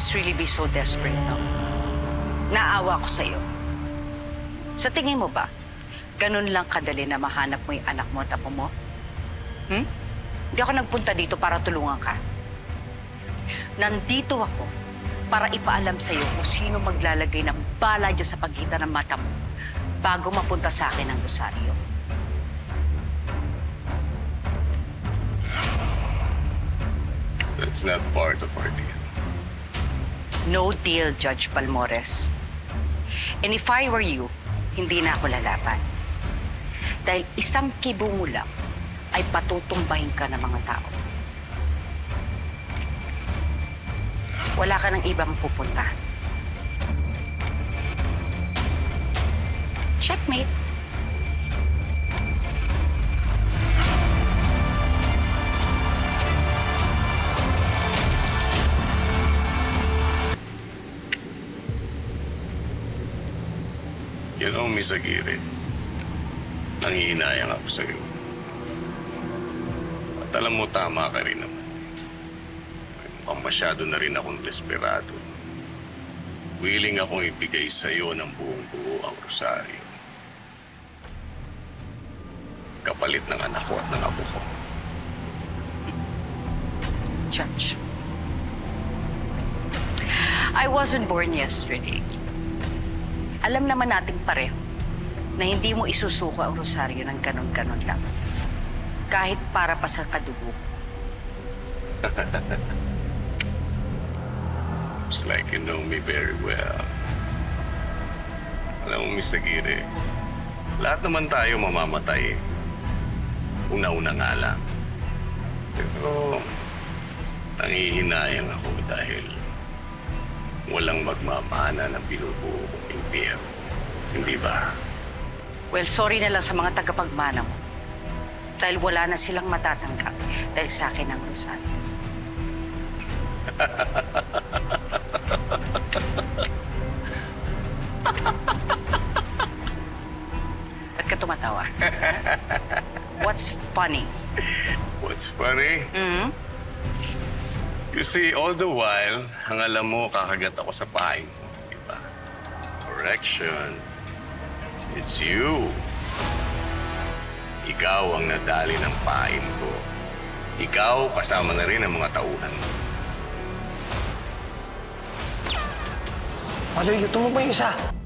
must really be so desperate, no? Naawa ko sa'yo. Sa tingin mo ba, ganun lang kadali na mahanap mo yung anak mo at mo? Hmm? Hindi ako nagpunta dito para tulungan ka. Nandito ako para ipaalam sa'yo kung sino maglalagay ng bala dyan sa pagitan ng mata mo bago mapunta sa akin ang rosaryo. That's not part of our deal. No deal, Judge Palmores. And if I were you, hindi na ako lalaban. Dahil isang kibo mo lang ay patutumbahin ka ng mga tao. Wala ka ng ibang pupunta. Checkmate. You know, Miss Aguirre, nangihinayang ako sa'yo. At alam mo, tama ka rin naman. Mukhang masyado na rin akong desperado. Willing akong ibigay sa'yo ng buong buo ang rosaryo. Kapalit ng anak ko at ng apo ko. Judge. I wasn't born yesterday. Alam naman natin pareho na hindi mo isusuko ang rosaryo ng ganon-ganon lang. Kahit para pa sa kadugo. It's like you know me very well. Alam mo, Miss Aguirre, lahat naman tayo mamamatay. Una-una nga lang. Pero, nangihinayang ako dahil walang magmamana ng binubuo kong impyerno. Hindi ba? Well, sorry na lang sa mga tagapagmana mo. Dahil wala na silang matatanggap dahil sa akin ang rosaryo. Ba't ka tumatawa? What's funny? What's funny? Hmm? You see, all the while, ang alam mo, kakagat ako sa pain mo. Diba? Correction. It's you. Ikaw ang nadali ng pain ko. Ikaw, kasama na rin ang mga tauhan mo. Ba yung isa?